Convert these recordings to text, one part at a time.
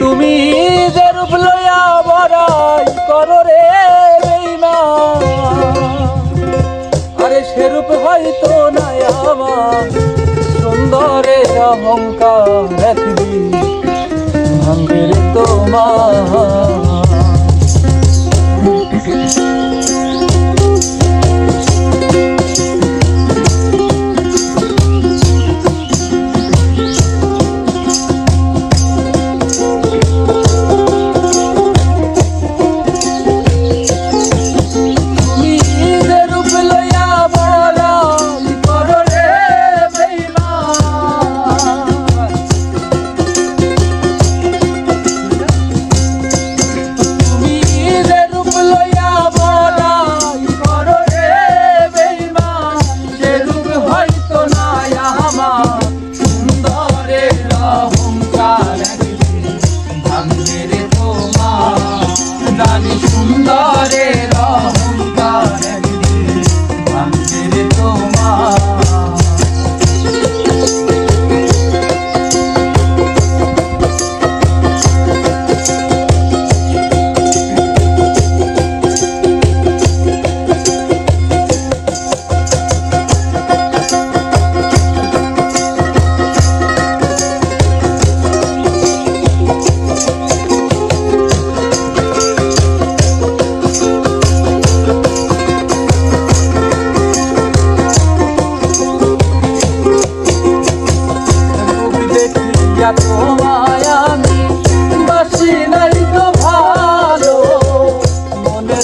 তুমি যে রূপ লইয়া বড়াই করো রে বেইমা। আরে সে রূপ হয়তো নাই আমার সুন্দরে অহংকার দেখবি ভাঙ্গের তোমার।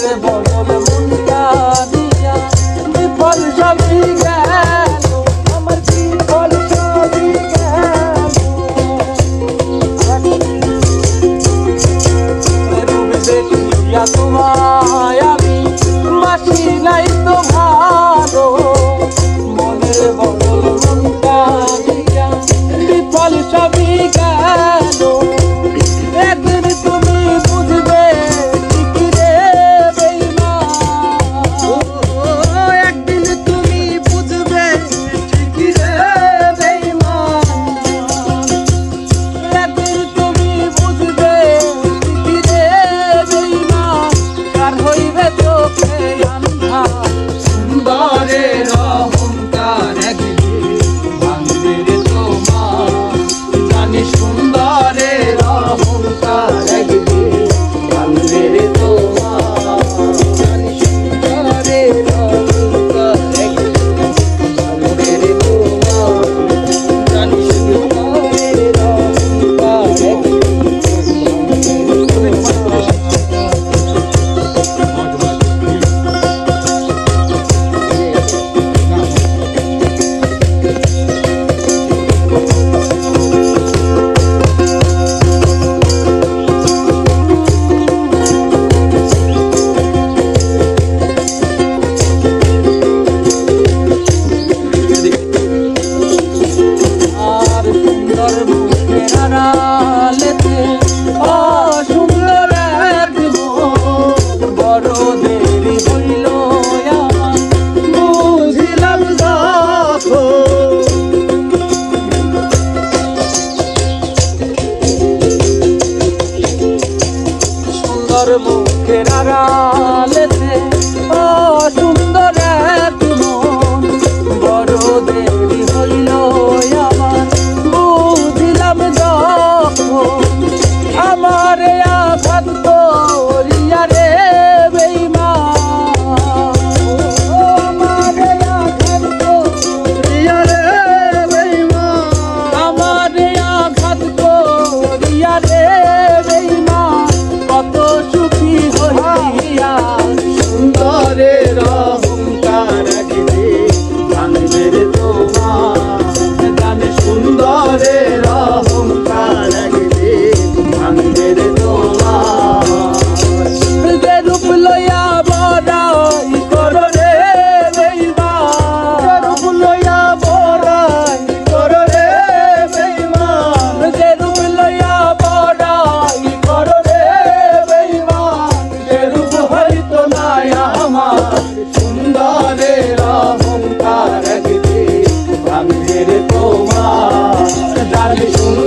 revolver. আড়ালেতে অসুন্দর এক বড় দেরি হইল বুঝিলাম সুন্দর মুখের আড়ালেতে অসুন্দর এক বড় দেবী Thank you.